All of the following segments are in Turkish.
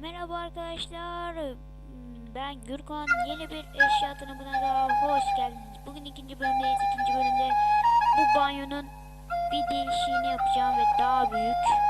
Merhaba arkadaşlar. Ben Gürkan. Yeni bir eşya tanımına daha hoş geldiniz. Bugün ikinci bölümdeyiz. İkinci bölümde bu banyonun bir değişiğini yapacağım ve daha büyük.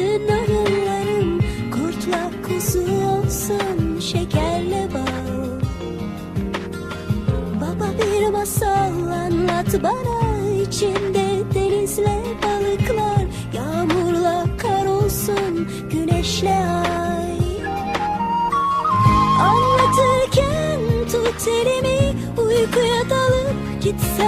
oyunlarım Kurtla kuzu olsun şekerle bal. Baba bir masal anlat bana içinde denizle balıklar. Yağmurla kar olsun güneşle ay. Anlatırken tut elimi Uykuya dalıp gitsem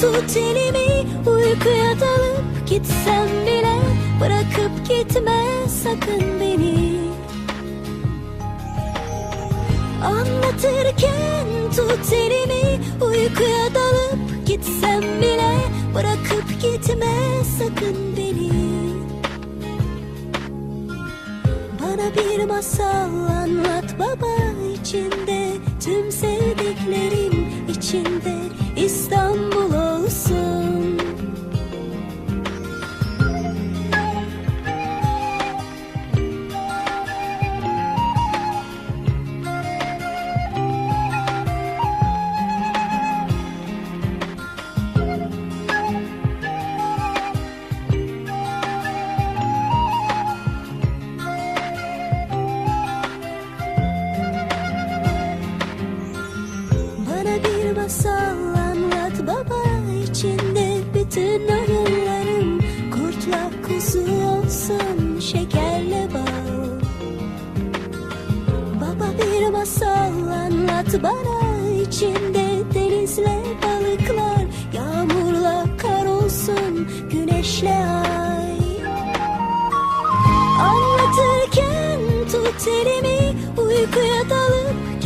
tut elimi Uykuya dalıp gitsem bile Bırakıp gitme sakın beni. Anlatırken tut elimi Uykuya dalıp gitsem bile Bırakıp gitme sakın beni. Bana bir masal anlat baba içinde Tüm sevdiklerim